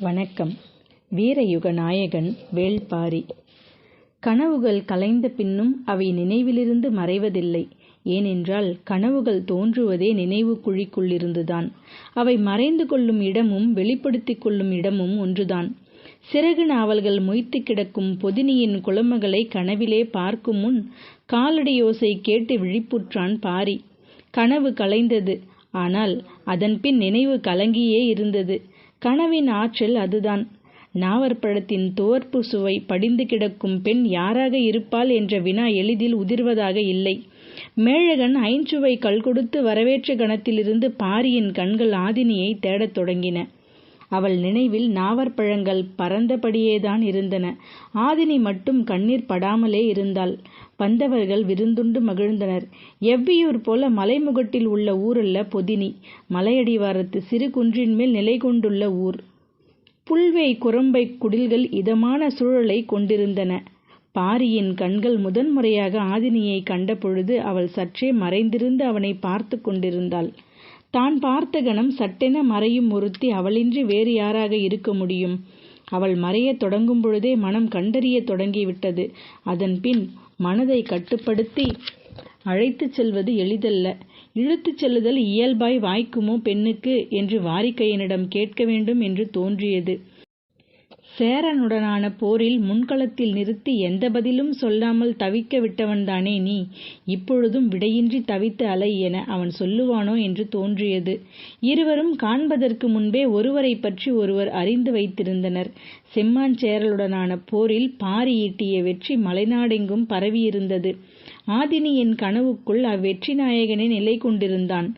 வணக்கம் வீரயுக நாயகன் வேள்பாரி கனவுகள் கலைந்த பின்னும் அவை நினைவிலிருந்து மறைவதில்லை. ஏனென்றால் கனவுகள் தோன்றுவதே நினைவு குழிக்குள்ளிருந்துதான். அவை மறைந்து கொள்ளும் இடமும் வெளிப்படுத்திக் கொள்ளும் இடமும் ஒன்றுதான். சிறகு நாவல்கள் மொய்த்து கிடக்கும் பொதினியின் குலமகளைக் கனவிலே பார்க்கும் முன் காலடியோசை கேட்டு விழிப்புற்றான் பாரி. கனவு கலைந்தது. ஆனால் அதன்பின் நினைவு கலங்கியே இருந்தது. கனவின் ஆற்றல் அதுதான். நாவற்பழத்தின் துவர்ப்பு சுவை படிந்து கிடக்கும் பெண் யாராக இருப்பாள் என்ற வினா எளிதில் உதிர்வதாக இல்லை. மேழகன் ஐஞ்சுவைக் கள்கொடுத்து வரவேற்ற கணத்திலிருந்து பாரியின் கண்கள் ஆதினியைத் தேடத் தொடங்கின. அவள் நினைவில் நாவற்பழங்கள் பறந்தபடியேதான் இருந்தன. ஆதினி மட்டும் கண்ணீர் படாமலே இருந்தாள். வந்தவர்கள் விருந்துண்டு மகிழ்ந்தனர். எவ்வியூர் போல மலைமுகட்டில் உள்ள ஊரல்ல பொதினி. மலையடிவாரத்து சிறு குன்றின் மேல் நிலை கொண்டுள்ள ஊர். புல்வை குரம்பை குடில்கள் இதமான சூழலைக் கொண்டிருந்தன. பாரியின் கண்கள் முதன் முறையாக ஆதினியைக் கண்டபொழுது அவள் சற்றே மறைந்திருந்து அவனை பார்த்து கொண்டிருந்தாள். தான் பார்த்த கணம் சட்டென மறையும் ஒருத்தி அவளின்றி வேறு யாராக இருக்க முடியும்? அவள் மறையத் தொடங்கும்பொழுதே மனம் கண்டறியத் தொடங்கிவிட்டது. அதன் பின் மனதை கட்டுப்படுத்தி அழைத்துச் செல்வது எளிதல்ல. இழுத்துச் செல்லுதல் இயல்பாய் வாய்க்குமோ பெண்ணுக்கு என்று வாரிக்கையனிடம் கேட்க வேண்டும் என்று தோன்றியது. சேரனுடனான போரில் முன்களத்தில் நிறுத்தி எந்த பதிலும் சொல்லாமல் தவிக்க விட்டவன்தானே நீ? இப்பொழுதும் விடையின்றி தவித்து அலை என அவன் சொல்லுவானோ என்று தோன்றியது. இருவரும் காண்பதற்கு முன்பே ஒருவரைப் பற்றி ஒருவர் அறிந்து வைத்திருந்தனர். செம்மான் சேரலுடனான போரில் பாரி ஈட்டிய வெற்றி மலைநாடெங்கும் பரவியிருந்தது. ஆதினியின் கனவுக்குள் அவ்வெற்றி நாயகனே நிலை கொண்டிருந்தான்.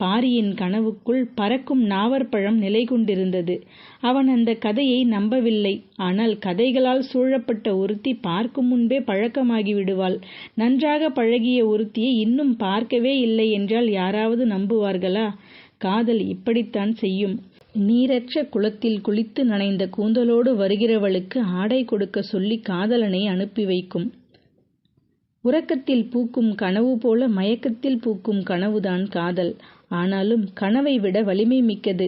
பாரியின் கனவுக்குள் பறக்கும் நாவற்பழம் நிலை கொண்டிருந்தது. அவன் அந்தக் கதையை நம்பவில்லை. ஆனால் கதைகளால் சூழப்பட்ட ஒருத்தி பார்க்கும் முன்பே பழக்கமாகி விடுவாள். நன்றாகப் பழகிய ஒருத்தியை இன்னும் பார்க்கவே இல்லை என்றால் யாராவது நம்புவார்களா? காதல் இப்படித்தான் செய்யும். நீரற்ற குளத்தில் குளித்து நனைந்த கூந்தலோடு வருகிறவளுக்கு ஆடை கொடுக்கச் சொல்லிக் காதலனை அனுப்பி வைக்கும். உறக்கத்தில் பூக்கும் கனவு போல மயக்கத்தில் பூக்கும் கனவுதான் காதல். ஆனாலும் கனவை விட வலிமை மிக்கது.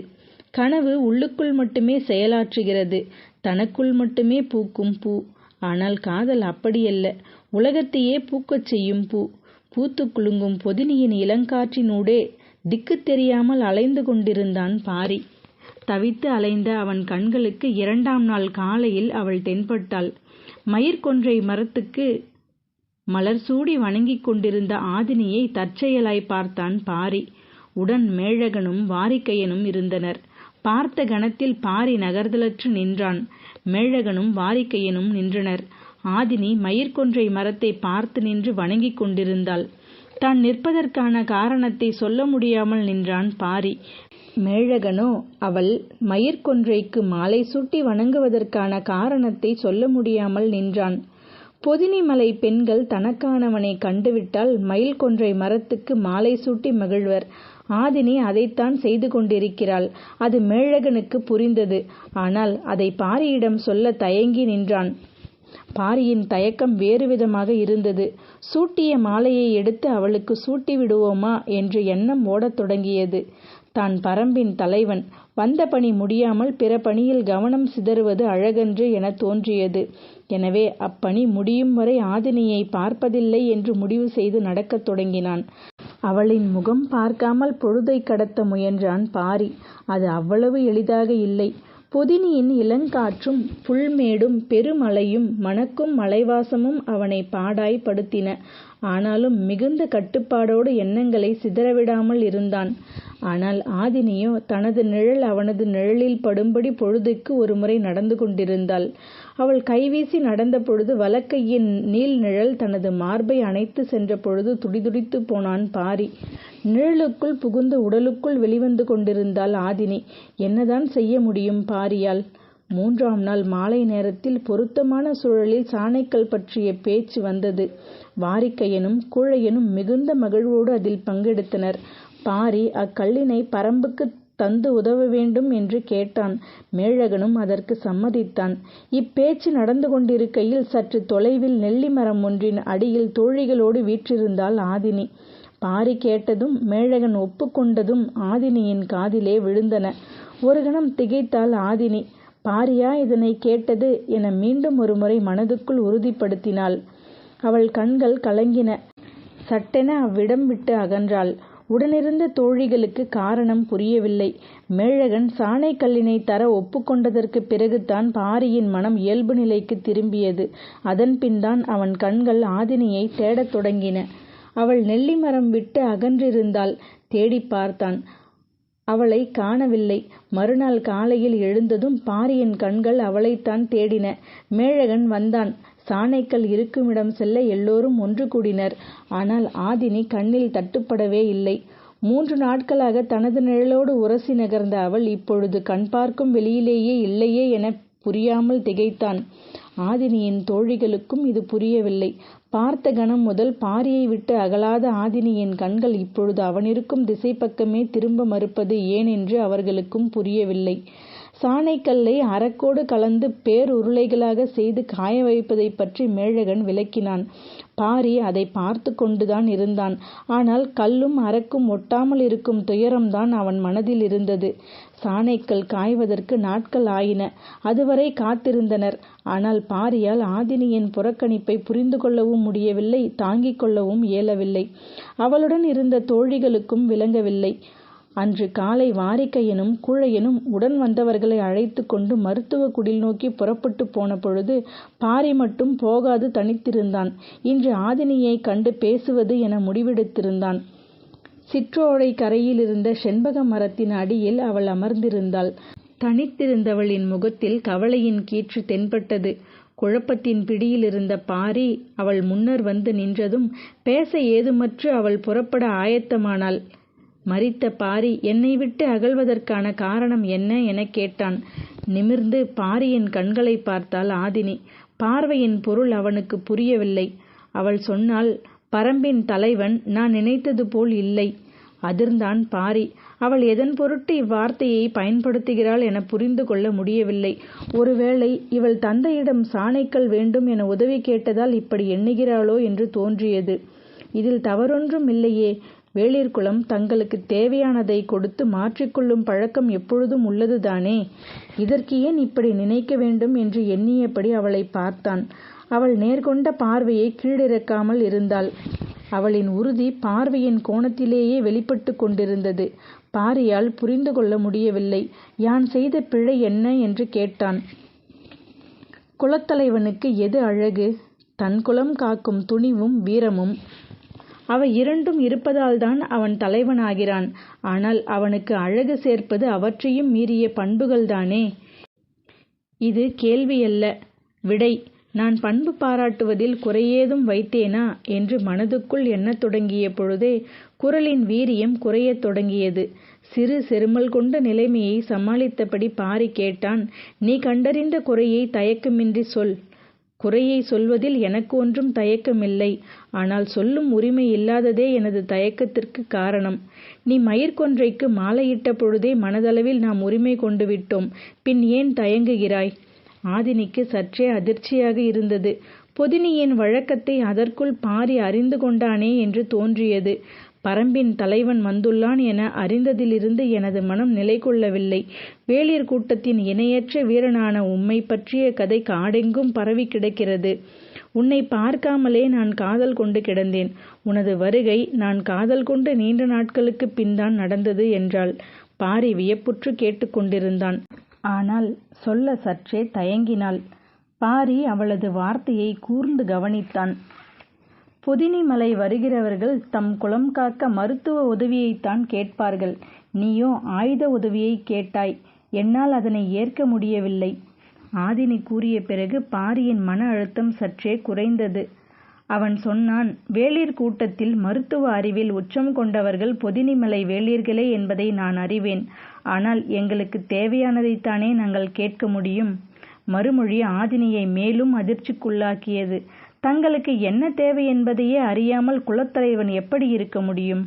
கனவு உள்ளுக்குள் மட்டுமே செயலாற்றுகிறது. தனக்குள் மட்டுமே பூக்கும் பூ. ஆனால் காதல் அப்படியல்ல. உலகத்தையே பூக்கச் செய்யும் பூ. பூத்து குலுங்கும் பொதினியின் இளங்காற்றினூடே திக்கு தெரியாமல் அலைந்து கொண்டிருந்தான் பாரி. தவித்து அலைந்த அவன் கண்களுக்கு இரண்டாம் நாள் காலையில் அவள் தென்பட்டாள். மயிர்க்கொன்றை மரத்துக்கு மலர் சூடி வணங்கிக் கொண்டிருந்த ஆதினியை தற்செயலாய் பார்த்தான் பாரி. உடன் மேழகனும் வாரிக்கையனும் இருந்தனர். பார்த்த கணத்தில் பாரி நகர்தலற்று நின்றான். மேழகனும் வாரிக்கையனும் நின்றனர். ஆதினி மயிர்கொன்றை மரத்தைப் பார்த்து நின்று வணங்கிக் கொண்டிருந்தாள். தான் நிற்பதற்கான காரணத்தை சொல்ல முடியாமல் நின்றான் பாரி. மேழகனோ அவள் மயிர்க்கொன்றைக்கு மாலை சூட்டி வணங்குவதற்கான காரணத்தை சொல்ல முடியாமல் நின்றான். பொதினிமலைப் பெண்கள் தனக்கானவனைக் கண்டுவிட்டால் மயில் கொன்றை மரத்துக்கு மாலை சூட்டி மகிழ்வர். ஆதினி அதைத்தான் செய்து கொண்டிருக்கிறாள். அது மேழகனுக்குப் புரிந்தது. ஆனால் அதைப் பாரியிடம் சொல்லத் தயங்கி நின்றான். பாரியின் தயக்கம் வேறு விதமாக இருந்தது. சூட்டிய மாலையை எடுத்து அவளுக்குச் சூட்டி விடுவோமா என்ற எண்ணம் ஓடத் தொடங்கியது. தான் பரம்பின் தலைவன். வந்த பணி முடியாமல் பிற பணியில் கவனம் சிதறுவது அழகன்று எனத் தோன்றியது. எனவே அப்பணி முடியும் வரை ஆதினியைப் பார்ப்பதில்லை என்று முடிவு செய்து நடக்கத் தொடங்கினான். அவளின் முகம் பார்க்காமல் பொழுதைக் கடத்த முயன்றான் பாரி. அது அவ்வளவு எளிதாக இல்லை. பொதினியின் இளங்காற்றும் புல்மேடும் பெருமலையும் மணக்கும் மலைவாசமும் அவனைப் பாடாய்ப் படுத்தின. ஆனாலும் மிகுந்த கட்டுப்பாடோடு எண்ணங்களைச் சிதறவிடாமல் இருந்தான். ஆனால் ஆதினியோ தனது நிழல் அவனது நிழலில் படும்படி பொழுதுக்கு ஒருமுறை நடந்து கொண்டிருந்தாள். அவள் கைவீசி நடந்தபொழுது வலக்கையின் நீள்நிழல் தனது மார்பை அணைத்து சென்ற பொழுது துடிதுடித்துப் போனான் பாரி. நிழலுக்குள் புகுந்து உடலுக்குள் வெளிவந்து கொண்டிருந்தாள் ஆதினி. என்னதான் செய்ய முடியும் பாரியால்? மூன்றாம் நாள் மாலை நேரத்தில் பொருத்தமான சூழலில் சாணைக்கல் பற்றிய பேச்சு வந்தது. வாரிக்கையனும் கூழையனும் மிகுந்த மகிழ்வோடு அதில் பங்கெடுத்தனர். பாரி அக்கல்லினை பரம்புக்குத் தந்து உதவ வேண்டும் என்று கேட்டான். மேழகனும் அதற்கு சம்மதித்தான். இப்பேச்சு நடந்து கொண்டிருக்கையில் சற்று தொலைவில் நெல்லி மரம் ஒன்றின் அடியில் தோழிகளோடு வீற்றிருந்தாள் ஆதினி. பாரி கேட்டதும் மேழகன் ஒப்புக்கொண்டதும் ஆதினியின் காதிலே விழுந்தன. ஒரு கணம் திகைத்தாள் ஆதினி. பாரியா இதனை கேட்டது என மீண்டும் ஒருமுறை மனதுக்குள் உறுதிப்படுத்தினாள். அவள் கண்கள் கலங்கின. சட்டென அவ்விடம் விட்டு அகன்றாள். உடனிருந்த தோழிகளுக்கு காரணம் புரியவில்லை. மேழகன் சாணைக்கல்லினைத் தர ஒப்புக்கொண்டதற்குப் பிறகுதான் பாரியின் மனம் இயல்பு நிலைக்குத் திரும்பியது. அதன்பின்தான் அவன் கண்கள் ஆதினியைத் தேடத் தொடங்கின. அவள் நெல்லிமரம் விட்டு அகன்றிருந்தாள். தேடிப் பார்த்தான். அவளைக் காணவில்லை. மறுநாள் காலையில் எழுந்ததும் பாரியின் கண்கள் அவளைத்தான் தேடின. மேழகன் வந்தான். சாணைக்கல் இருக்குமிடம் செல்ல எல்லோரும் ஒன்று கூடினர். ஆனால் ஆதினி கண்ணில் தட்டுப்படவே இல்லை. மூன்று நாட்களாக தனது நிழலோடு உரசி நகர்ந்த அவள் இப்பொழுது கண் பார்க்கும் வெளியிலேயே இல்லையே எனப் புரியாமல் திகைத்தான். ஆதினியின் தோழிகளுக்கும் இது புரியவில்லை. பார்த்த கணம் முதல் பாரியை விட்டு அகலாத ஆதினியின் கண்கள் இப்பொழுது அவனிருக்கும் திசைப்பக்கமே திரும்ப மறுப்பது ஏன் என்று அவர்களுக்கும் புரியவில்லை. சாணைக்கல்லை அரக்கோடு கலந்து பேர் உருளைகளாக செய்து காய வைப்பதைப் பற்றி மேழகன் விளக்கினான். பாரி அதை பார்த்து கொண்டுதான் இருந்தான். ஆனால் கல்லும் அரக்கும் ஒட்டாமல் இருக்கும் துயரம்தான் அவன் மனதில் இருந்தது. சாணைக்கல் காய்வதற்கு நாட்கள் ஆயின. அதுவரை காத்திருந்தனர். ஆனால் பாரியால் ஆதினியின் புறக்கணிப்பை புரிந்து கொள்ளவும் முடியவில்லை தாங்கிக் கொள்ளவும் இயலவில்லை. அவளுடன் இருந்த தோழிகளுக்கும் விளங்கவில்லை. அன்று காலை வாரிகையனும் கூழையனும் உடன் வந்தவர்களை அழைத்து கொண்டு மருத்துவ குடில் நோக்கி புறப்பட்டுப் போன பொழுது பாரி மட்டும் போகாது தனித்திருந்தான். இன்று ஆதினியைக் கண்டு பேசுவது என முடிவெடுத்திருந்தான். சிற்றோடைக் கரையிலிருந்த செண்பக மரத்தின் அடியில் அவள் அமர்ந்திருந்தாள். தனித்திருந்தவளின் முகத்தில் கவலையின் கீற்று தென்பட்டது. குழப்பத்தின் பிடியிலிருந்த பாரி அவள் முன்னர் வந்து நின்றதும் பேச ஏதுமற்று அவள் புறப்பட ஆயத்தமானாள். மரித்த பாரி என்னை விட்டு அகல்வதற்கான காரணம் என்ன? எனக் கேட்டான். நிமிர்ந்து பாரியின் கண்களைப் பார்த்தாள் ஆதினி. பார்வையின் பொருள் அவனுக்கு புரியவில்லை. அவள் சொன்னாள் பரம்பின் தலைவன் நான் நினைத்தது போல் இல்லை. அதிர்ந்தான் பாரி. அவள் எதன் பொருட்டு இவ்வார்த்தையை பயன்படுத்துகிறாள் எனப் புரிந்து கொள்ள முடியவில்லை. ஒருவேளை இவள் தந்தையிடம் சாணைக்கல் வேண்டும் என உதவி கேட்டதால் இப்படி எண்ணுகிறாளோ என்று தோன்றியது. இதில் தவறொன்றும் இல்லையே. வேளிர்குலம் தங்களுக்குத் தேவையானதைக் கொடுத்து மாற்றிக் கொள்ளும் பழக்கம் எப்பொழுதும் உள்ளதுதானே. இதற்கு ஏன் இப்படி நினைக்க வேண்டும் என்று எண்ணியபடி அவளைப் பார்த்தான். அவள் நேர்கொண்ட பார்வையைக் கீழிறக்காமல் இருந்தாள். அவளின் உறுதி பார்வையின் கோணத்திலேயே வெளிப்பட்டுக் கொண்டிருந்தது. பாரியால் புரிந்து கொள்ள முடியவில்லை. யான் செய்த பிழை என்ன? என்று கேட்டான். குலத்தலைவனுக்கு எது அழகு? தன் குலம் காக்கும் துணிவும் வீரமும். அவை இரண்டும் இருப்பதால்தான் அவன் தலைவனாகிறான். ஆனால் அவனுக்கு அழகு சேர்ப்பது அவற்றையும் மீறிய பண்புகள்தானே. இது கேள்வியல்ல. விடை. நான் பண்பு பாராட்டுவதில் குறையேதும் வைத்தேனா? என்று மனதுக்குள் எண்ணத் தொடங்கிய பொழுதே குரலின் வீரியம் குறையத் தொடங்கியது. சிறு செருமல் கொண்ட நிலைமையை சமாளித்தபடி பாரி கேட்டான் நீ கண்டறிந்த குறையைத் தயக்கமின்றி சொல். குறையை சொல்வதில் எனக்கு ஒன்றும் தயக்கமில்லை. ஆனால் சொல்லும் உரிமை இல்லாததே எனது தயக்கத்திற்குக் காரணம். நீ மயிர்க்கொன்றைக்கு மாலையிட்ட பொழுதே மனதளவில் நாம் உரிமை கொண்டு விட்டோம் பின் ஏன் தயங்குகிறாய்? ஆதினிக்கு சற்றே அதிர்ச்சியாக இருந்தது. பொதினியின் வழக்கத்தை அதற்குள் பாரி அறிந்து கொண்டானே என்று தோன்றியது. பரம்பின் தலைவன் வந்துள்ளான் என அறிந்ததிலிருந்து எனது மனம் நிலை கொள்ளவில்லை. வேளிர் கூட்டத்தின் இணையற்ற வீரனான உம்மை பற்றிய கதை காடெங்கும் பரவிக் கிடக்கிறது. உன்னை பார்க்காமலே நான் காதல் கொண்டு கிடந்தேன். உனது வருகை நான் காதல் கொண்டு நீண்ட நாட்களுக்குப் பின்தான் நடந்தது என்றாள். பாரி வியப்புற்று கேட்டுக்கொண்டிருந்தான் ஆனால் சொல்ல சற்றே தயங்கினாள். பாரி அவளது வார்த்தையை கூர்ந்து கவனித்தான். பொதினிமலை வருகிறவர்கள் தம் குலம் காக்க மருத்துவ உதவியைத்தான் கேட்பார்கள். நீயோ ஆயுத உதவியைக் கேட்டாய். என்னால் அதனை ஏற்க முடியவில்லை. ஆதினி கூறிய பிறகு பாரியின் மன அழுத்தம் சற்றே குறைந்தது. அவன் சொன்னான் வேளிர் கூட்டத்தில் மருத்துவ அறிவில் உச்சம் கொண்டவர்கள் பொதினிமலை வேளிர்களே என்பதை நான் அறிவேன். ஆனால் எங்களுக்குத் தேவையானதைத்தானே நாங்கள் கேட்க முடியும்? மறுமொழி ஆதினியை மேலும் அதிர்ச்சிக்குள்ளாக்கியது. தங்களுக்கு என்ன தேவை என்பதையே அறியாமல் குலத்தலைவன் எப்படி இருக்க முடியும்?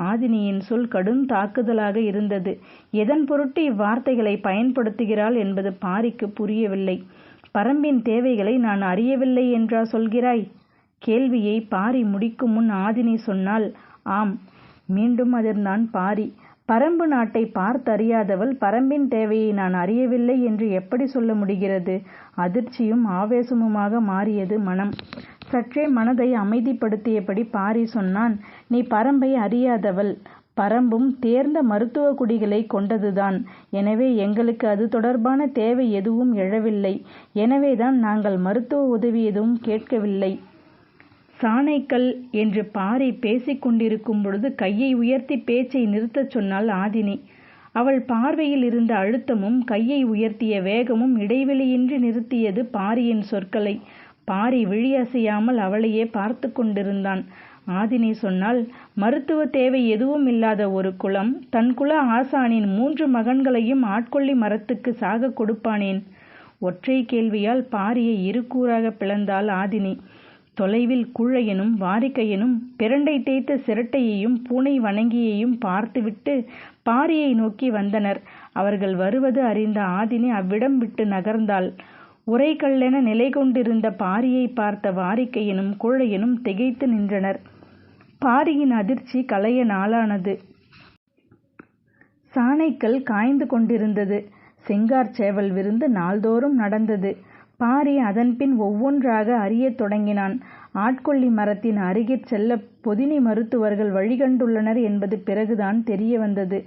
ஆதினியின் சொல் கடும் தாக்குதலாக இருந்தது. எதன் பொருட்டு இவ்வார்த்தைகளை பயன்படுத்துகிறாள் என்பது பாரிக்கு புரியவில்லை. பரம்பின் தேவைகளை நான் அறியவில்லை என்றா சொல்கிறாய்? கேள்வியை பாரி முடிக்கும் முன் ஆதினி சொன்னால் ஆம். மீண்டும் அதிர்ந்தான் பாரி. பரம்பு நாட்டை பார்த்தறியாதவள் பரம்பின் தேவையை நான் அறியவில்லை என்று எப்படி சொல்ல முடிகிறது? அதிர்ச்சியும் ஆவேசமுமாக மாறியது மனம். சற்றே மனதை அமைதிப்படுத்தியபடி பாரி சொன்னான் நீ பரம்பை அறியாதவள். பரம்பும் தேர்ந்த மருத்துவ குடிகளை கொண்டதுதான். எனவே எங்களுக்கு அது தொடர்பான தேவை எதுவும் எழவில்லை. எனவேதான் நாங்கள் மருத்துவ உதவி எதுவும் கேட்கவில்லை. சாணைக்கல் என்று பாரி பேசிக் கொண்டிருக்கும் பொழுது கையை உயர்த்தி பேச்சை நிறுத்தச் சொன்னாள் ஆதினி. அவள் பார்வையில் இருந்த அழுத்தமும் கையை உயர்த்திய வேகமும் இடைவெளியின்றி நிறுத்தியது பாரியின் சொற்களை. பாரி விழியசையாமல் அவளையே பார்த்து கொண்டிருந்தான். ஆதினி சொன்னால் மருத்துவ தேவை எதுவும் இல்லாத ஒரு குலம் தன் குல ஆசானின் மூன்று மகன்களையும் ஆட்கொள்ளி மரத்துக்கு சாக கொடுப்பானேன்? ஒற்றை கேள்வியால் பாரியை இரு கூறாக பிளந்தாள் ஆதினி. தொலைவில் கூழையனும் வாரிக்கையனும் பிரண்டை தேய்த்த சிரட்டையையும் பூனை வணங்கியையும் பார்த்துவிட்டு பாரியை நோக்கி வந்தனர். அவர்கள் வருவது அறிந்த ஆதினி அவ்விடம் விட்டு நகர்ந்தாள். உரைக்கல்லென நிலை கொண்டிருந்த பாரியை பார்த்த வாரிக்கையனும் கூழையனும் திகைத்து நின்றனர். பாரியின் அதிர்ச்சி களைய நாளானது. சாணைக்கல் காய்ந்து கொண்டிருந்தது. செங்கார் சேவல் விருந்து நாள்தோறும் நடந்தது. பாரி அதன்பின் ஒவ்வொன்றாக அறியத் தொடங்கினான். ஆட்கொள்ளி மரத்தின் அருகிற் செல்ல பொதினி மருத்துவர்கள் வழிகண்டுள்ளனர் என்பது பிறகுதான் தெரிய வந்தது.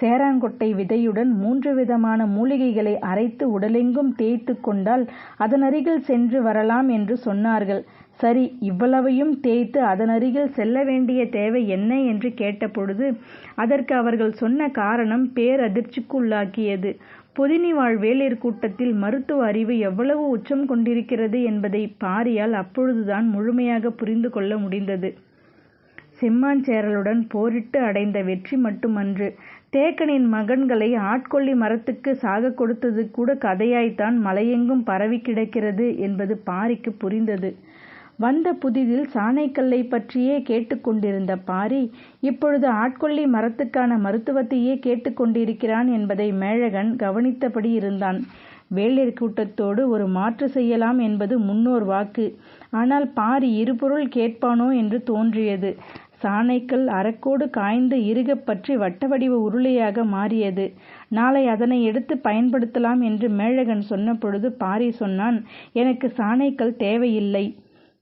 சேராங்கொட்டை விதையுடன் மூன்று விதமான மூலிகைகளை அரைத்து உடலெங்கும் தேய்த்து கொண்டால் அதனருகில் சென்று வரலாம் என்று சொன்னார்கள். சரி இவ்வளவையும் தேய்த்து அதனருகில் செல்ல வேண்டிய தேவை என்ன என்று கேட்டபொழுது அதற்கு அவர்கள் சொன்ன காரணம் பேரதிர்ச்சிக்குள்ளாக்கியது. பொதினி வாழ் வேளிர் கூட்டத்தில் மருத்துவ அறிவு எவ்வளவு உச்சம் கொண்டிருக்கிறது என்பதை பாரியால் அப்பொழுதுதான் முழுமையாக புரிந்து கொள்ள முடிந்தது. செம்மாஞ்சேரலுடன் போரிட்டு அடைந்த வெற்றி மட்டுமன்று. தேக்கனின் மகன்களை ஆட்கொள்ளி மரத்துக்கு சாக கொடுத்தது கூட கதையாய்த்தான் மலையெங்கும் பரவி கிடக்கிறது என்பது பாரிக்கு புரிந்தது. வந்த புதிதில் சாணைக்கல்லை பற்றியே கேட்டுக்கொண்டிருந்த பாரி இப்பொழுது ஆட்கொள்ளி மரத்துக்கான மருத்துவத்தையே கேட்டுக்கொண்டிருக்கிறான் என்பதை மேழகன் கவனித்தபடி இருந்தான். வேளிர் கூட்டத்தோடு ஒரு மாற்று செய்யலாம் என்பது முன்னோர் வாக்கு. ஆனால் பாரி இருபொருள் கேட்பானோ என்று தோன்றியது. சாணைக்கல் அரக்கோடு காய்ந்து இறுகப் பற்றி வட்ட வடிவ உருளையாக மாறியது. நாளை அதனை எடுத்து பயன்படுத்தலாம் என்று மேழகன் சொன்ன பொழுது பாரி சொன்னான் எனக்கு சாணைக்கல் தேவையில்லை.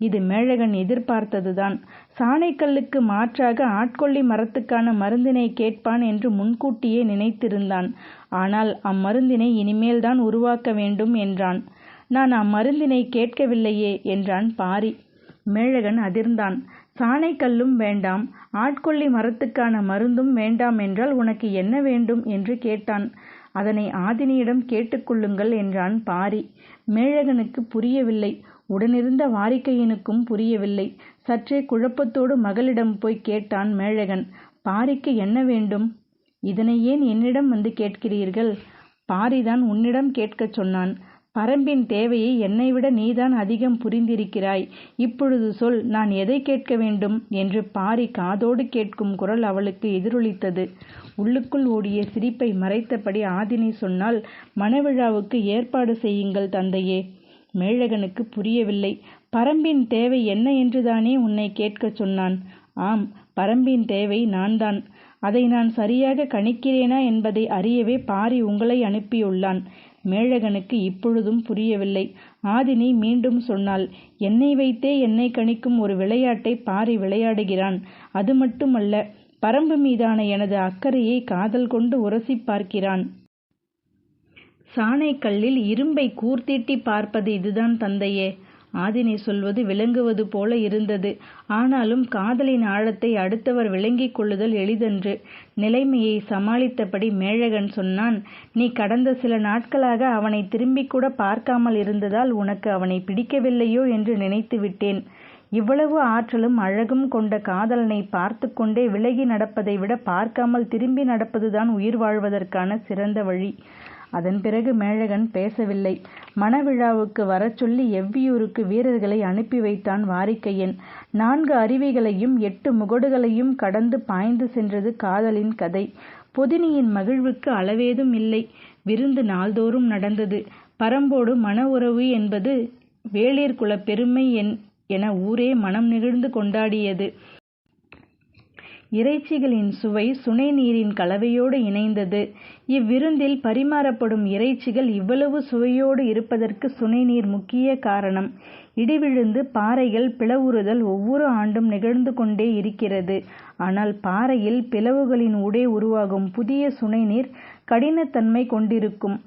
இது மேழகன் எதிர்பார்த்ததுதான். சாணைக்கல்லுக்கு மாற்றாக ஆட்கொள்ளி மரத்துக்கான மருந்தினை கேட்பான் என்று முன்கூட்டியே நினைத்திருந்தான். ஆனால் அம்மருந்தினை இனிமேல்தான் உருவாக்க வேண்டும் என்றான். நான் அம்மருந்தினை கேட்கவில்லையே என்றான் பாரி. மேழகன் அதிர்ந்தான். சாணைக்கல்லும் வேண்டாம். ஆட்கொள்ளி மரத்துக்கான மருந்தும் வேண்டாம் என்றால் உனக்கு என்ன வேண்டும் என்று கேட்டான். அதனை ஆதினியிடம் கேட்டுக்கொள்ளுங்கள் என்றான் பாரி. மேழகனுக்கு புரியவில்லை. உடனிருந்த வாரிக்கையனுக்கும் புரியவில்லை. சற்றே குழப்பத்தோடு மகளிடம் போய் கேட்டான் மேழகன் பாரிக்கு என்ன வேண்டும்? இதனை ஏன் என்னிடம் வந்து கேட்கிறீர்கள்? பாரிதான் உன்னிடம் கேட்கச் சொன்னான். பரம்பின் தேவையை என்னை விட நீதான் அதிகம் புரிந்திருக்கிறாய். இப்பொழுது சொல் நான் எதை கேட்க வேண்டும்? என்று பாரி காதோடு கேட்கும் குரல் அவளுக்கு எதிரொலித்தது. உள்ளுக்குள் ஓடிய சிரிப்பை மறைத்தபடி ஆதினி சொன்னால் மணவிழாவுக்கு ஏற்பாடு செய்யுங்கள் தந்தையே. மேழகனுக்கு புரியவில்லை. பரம்பின் தேவை என்ன என்றுதானே உன்னை கேட்கச் சொன்னான். ஆம் பரம்பின் தேவை நான்தான். அதை நான் சரியாக கணிக்கிறேனா என்பதை அறியவே பாரி உங்களை அனுப்பியுள்ளான். மேழகனுக்கு இப்பொழுதும் புரியவில்லை. ஆதினி மீண்டும் சொன்னாள் என்னை வைத்தே என்னை கணிக்கும் ஒரு விளையாட்டை பாரி விளையாடுகிறான். அது மட்டுமல்ல பரம்பு மீதான எனது அக்கறையை காதல் கொண்டு உரசி பார்க்கிறான். சாணைக்கல்லில் இரும்பை கூர்த்தீட்டி பார்ப்பது இதுதான் தந்தையே. ஆதினி சொல்வது விளங்குவது போல இருந்தது. ஆனாலும் காதலின் ஆழத்தை அடுத்தவர் விளங்கிக் கொள்ளுதல் எளிதன்று. நிலைமையை சமாளித்தபடி மேழகன் சொன்னான் நீ கடந்த சில நாட்களாக அவனை திரும்பிக்கூட பார்க்காமல் இருந்ததால் உனக்கு அவனை பிடிக்கவில்லையோ என்று நினைத்து விட்டேன். இவ்வளவு ஆற்றலும் அழகும் கொண்ட காதலனை பார்த்து கொண்டே விலகி நடப்பதை விட பார்க்காமல் திரும்பி நடப்பதுதான் உயிர் வாழ்வதற்கான சிறந்த வழி. அதன் பிறகு மேழகன் பேசவில்லை. மணவிழாவுக்கு வரச் சொல்லி எவ்வியூருக்கு வீரர்களை அனுப்பி வைத்தான் வாரிக்கையன். நான்கு அருவிகளையும் எட்டு முகடுகளையும் கடந்து பாய்ந்து சென்றது காதலின் கதை. பொதினியின் மகிழ்வுக்கு அளவேதும் இல்லை. விருந்து நாள்தோறும் நடந்தது. பரம்போடு மன உறவு என்பது வேளிர் குல பெருமை என ஊரே மனம் நெகிழ்ந்து கொண்டாடியது. இறைச்சிகளின் சுவை சுனைநீரின் கலவையோடு இணைந்தது. இவ்விருந்தில் பரிமாறப்படும் இறைச்சிகள் இவ்வளவு சுவையோடு இருப்பதற்கு சுனைநீர் முக்கிய காரணம். இடிவிழுந்து பாறைகள் பிளவுறுதல் ஒவ்வொரு ஆண்டும் நிகழ்ந்து கொண்டே இருக்கிறது. ஆனால் பாறையில் பிளவுகளின் ஊடே உருவாகும் புதிய சுனைநீர் கடினத்தன்மை கொண்டிருக்கும்.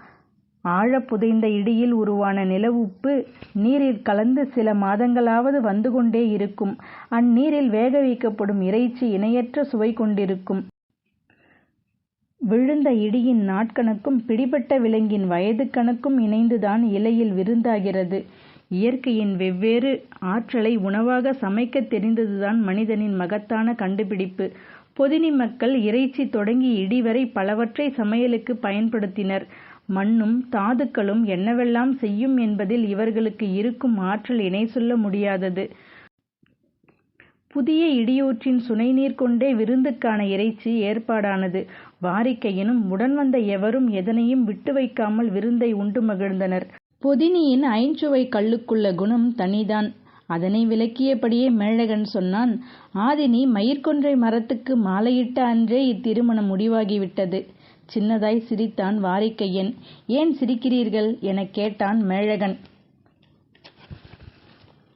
ஆழப் புதைந்த இடியில் உருவான நிலவுப்பு நீரில் கலந்து சில மாதங்களாவது வந்து கொண்டே இருக்கும். அந்நீரில் வேக வைக்கப்படும் இறைச்சி இணையற்ற சுவை கொண்டிருக்கும். விழுந்த இடியின் நாட்கணக்கும் பிடிபட்ட விலங்கின் வயது கணக்கும் இணைந்துதான் இலையில் விருந்தாகிறது. இயற்கையின் வெவ்வேறு ஆற்றலை உணவாக சமைக்கத் தெரிந்ததுதான் மனிதனின் மகத்தான கண்டுபிடிப்பு. பொதினி மக்கள் இறைச்சி தொடங்கி இடி வரை பலவற்றை சமையலுக்குப் பயன்படுத்தினர். மண்ணும் தாதுக்களும் என்னவெல்லாம் செய்யும் என்பதில் இவர்களுக்கு இருக்கும் ஆற்றல் இணை சொல்ல முடியாதது. புதிய இடியூற்றின் சுனைநீர் கொண்டே விருந்துக்கான இறைச்சி ஏற்பாடானது. வாரிக்கையினும் உடன் வந்த எவரும் எதனையும் விட்டு வைக்காமல் விருந்தை உண்டு மகிழ்ந்தனர். பொதினியின் ஐஞ்சுவை கல்லுக்குள்ள குணம் தனிதான். அதனை விளக்கியபடியே மேழகன் சொன்னான். ஆதினி மயிர்கொன்றை மரத்துக்கு மாலையிட்ட அன்றே இத்திருமணம் முடிவாகிவிட்டது. சின்னதாய் சிரித்தான் வாரிக்கையன். ஏன் சிரிக்கிறீர்கள்? எனக் கேட்டான் மேழகன்.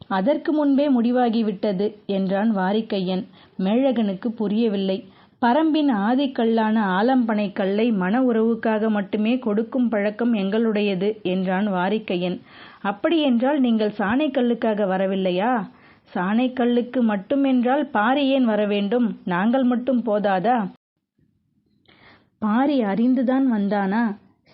அதற்கு முன்பே முடிவாகிவிட்டது என்றான் வாரிக்கையன். மேழகனுக்கு புரியவில்லை. பரம்பின் ஆதிக்கல்லான ஆலம்பனைக் கல்லை மன உறவுக்காக மட்டுமே கொடுக்கும் பழக்கம் எங்களுடையது என்றான் வாரிக்கையன். அப்படியென்றால் நீங்கள் சாணைக்கல்லுக்காக வரவில்லையா? சாணைக்கல்லுக்கு மட்டுமென்றால் பாரி ஏன் வரவேண்டும்? நாங்கள் மட்டும் போதாதா? பாரி அறிந்துதான் வந்தானா?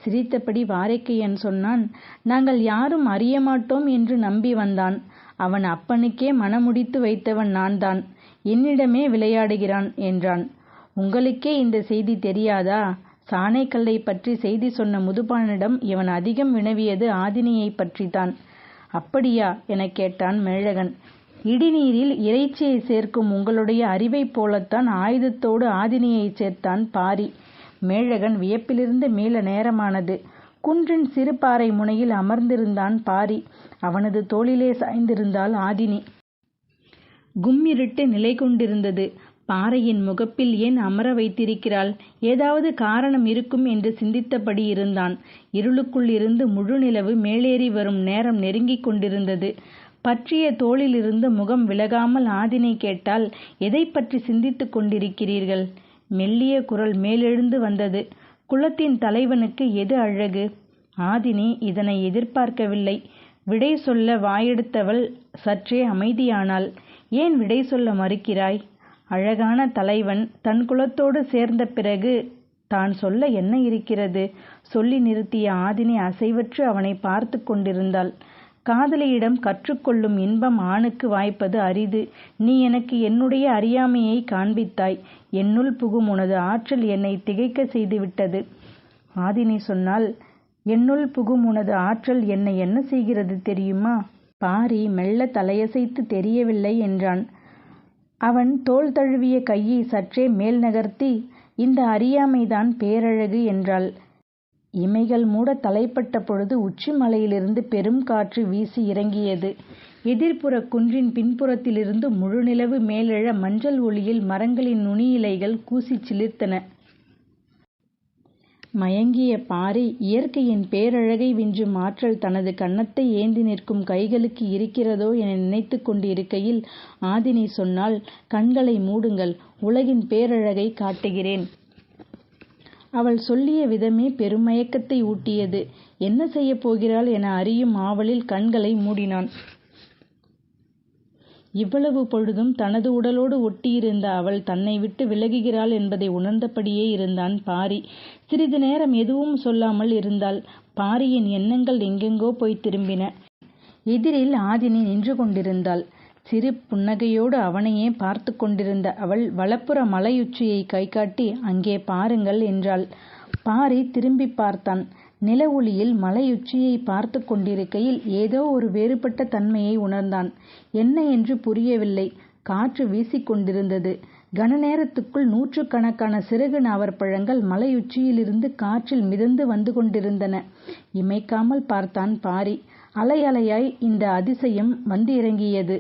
சிரித்தபடி வாரிக்கையன் சொன்னான். நாங்கள் யாரும் அறியமாட்டோம் என்று நம்பி வந்தான். அவன் அப்பனுக்கே மணமுடித்து வைத்தவன் நான்தான். என்னிடமே விளையாடுகிறான் என்றான். உங்களுக்கே இந்தச் செய்தி தெரியாதா? சாணைக்கல்லை பற்றி செய்தி சொன்ன முதுபானிடம் இவன் அதிகம் வினவியது ஆதினியைப் பற்றித்தான். அப்படியா? எனக் கேட்டான் மேழகன். இடிநீரில் இறைச்சியை சேர்க்கும் உங்களுடைய அறிவைப் போலத்தான் ஆயுதத்தோடு ஆதினியைச் சேர்த்தான் பாரி. மேழகன் வியப்பிலிருந்து மீள நேரமானது. குன்றின் சிறு பாறை முனையில் அமர்ந்திருந்தான் பாரி. அவனது தோளிலே சாய்ந்திருந்தாள் ஆதினி. கும்மிருட்டு நிலை கொண்டிருந்தது. பாறையின் முகப்பில் ஏன் அமர வைத்திருக்கிறாள்? ஏதாவது காரணம் இருக்கும் என்று சிந்தித்தபடி இருந்தான். இருளுக்குள் இருந்து முழு நிலவு மேலேறி வரும் நேரம் நெருங்கிக் கொண்டிருந்தது. பற்றிய தோளிலிருந்து முகம் விலகாமல் ஆதினி கேட்டால் எதை பற்றி சிந்தித்துக் கொண்டிருக்கிறீர்கள்? மெல்லிய குரல் மேலெழுந்து வந்தது. குலத்தின் தலைவனுக்கு எது அழகு? ஆதினி இதனை எதிர்பார்க்கவில்லை. விடை சொல்ல வாயெடுத்தவள் சற்றே அமைதியானாள். ஏன் விடை சொல்ல மறுக்கிறாய்? அழகான தலைவன் தன் குலத்தோடு சேர்ந்த பிறகு தான் சொல்ல என்ன இருக்கிறது? சொல்லி நிறுத்திய ஆதினி அசைவற்று அவனை பார்த்து கொண்டிருந்தாள். காதலியிடம் கற்றுக்கொள்ளும் இன்பம் ஆணுக்கு வாய்ப்பது அரிது. நீ எனக்கு என்னுடைய அறியாமையைக் காண்பித்தாய். என்னுள் புகும் உனது ஆற்றல் என்னைத் திகைக்கச் செய்துவிட்டது. ஆதினி சொன்னாள். என்னுள் புகும் உனது ஆற்றல் என்னை என்ன செய்கிறது தெரியுமா? பாரி மெல்ல தலையசைத்து தெரியவில்லை என்றான். அவன் தோள் தழுவிய கையை சற்றே மேல் நகர்த்தி இந்த அறியாமைதான் பேரழகு என்றாள். இமைகள் மூடத் தலைப்பட்ட பொழுது உச்சி மலையிலிருந்து பெரும் காற்று வீசி இறங்கியது. எதிர்ப்புறக் குன்றின் பின்புறத்திலிருந்து முழுநிலவு மேலெழ மஞ்சள் ஒளியில் மரங்களின் நுனியிலைகள் கூசிச் சிலிர்த்தன. மயங்கிய பாறை இயற்கையின் பேரழகை விஞ்சும் ஆற்றல் தனது கன்னத்தை ஏந்தி நிற்கும் கைகளுக்கு இருக்கிறதோ என நினைத்துக் கொண்டிருக்கையில் ஆதினி சொன்னாள். கண்களை மூடுங்கள். உலகின் பேரழகைக் காட்டுகிறேன். அவள் சொல்லிய விதமே பெருமயக்கத்தை ஊட்டியது. என்ன செய்யப் போகிறாள் என அறியும் ஆவலில் கண்களை மூடினான். இவ்வளவு பொழுதும் தனது உடலோடு ஒட்டியிருந்த அவள் தன்னை விட்டு விலகுகிறாள் என்பதை உணர்ந்தபடியே இருந்தான் பாரி. சிறிது நேரம் எதுவும் சொல்லாமல் இருந்தாள். பாரியின் எண்ணங்கள் எங்கெங்கோ போய்த் திரும்பின. எதிரில் ஆதினி நின்று கொண்டிருந்தாள். சிறு புன்னகையோடு அவனையே பார்த்து கொண்டிருந்த அவள் வலப்புற மலையுச்சியைக் கைகாட்டி அங்கே பாருங்கள் என்றாள். பாரி திரும்பிப் பார்த்தான். நில ஒளியில் மலையுச்சியைப் பார்த்து கொண்டிருக்கையில் ஏதோ ஒரு வேறுபட்ட தன்மையை உணர்ந்தான். என்ன என்று புரியவில்லை. காற்று வீசிக்கொண்டிருந்தது கனநேரத்துக்குள் கன நேரத்துக்குள் நூற்றுக்கணக்கான சிறகு நாவற்பழங்கள் மலையுச்சியிலிருந்து காற்றில் மிதந்து வந்து கொண்டிருந்தன. இமைக்காமல் பார்த்தான் பாரி. அலையலையாய் இந்த அதிசயம் வந்து இறங்கியது.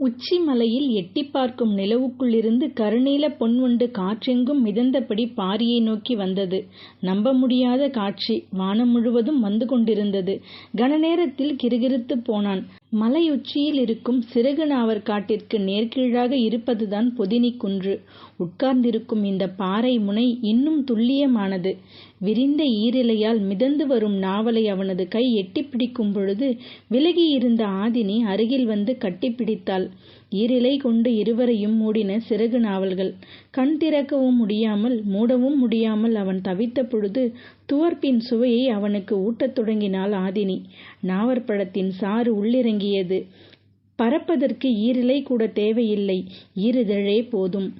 உச்சி மலையில் எட்டிப் பார்க்கும் நிலவுக்குள்ளிருந்து கருநீல பொன்வண்டு காற்றெங்கும் மிதந்தபடி பாரியை நோக்கி வந்தது. நம்ப முடியாத காட்சி. வானம் முழுவதும் வந்து கொண்டிருந்தது. கன நேரத்தில் கிறுகிறுத்துப் போனான். மலையுச்சியில் இருக்கும் சிறகு நாவற்காட்டிற்கு நேர்கீழாக இருப்பதுதான் பொதினி குன்று. உட்கார்ந்திருக்கும் இந்த பாறை முனை இன்னும் துல்லியமானது. விரிந்த ஈரிலையால் மிதந்து வரும் நாவலை அவனது கை எட்டிப் பிடிக்கும் பொழுது விலகியிருந்த ஆதினி அருகில் வந்து கட்டிப்பிடித்தாள் ஈரிலை கொண்டு இருவரையும் மூடின சிறகு நாவல்கள். கண் திறக்கவும் முடியாமல் மூடவும் முடியாமல் அவன் தவித்த பொழுது துவர்ப்பின் சுவையை அவனுக்கு ஊட்டத் தொடங்கினாள் ஆதினி. நாவற்பழத்தின் சாறு உள்ளிறங்கியது. பறப்பதற்கு ஈரிலை கூட தேவையில்லை. ஈரிதழே போதும்.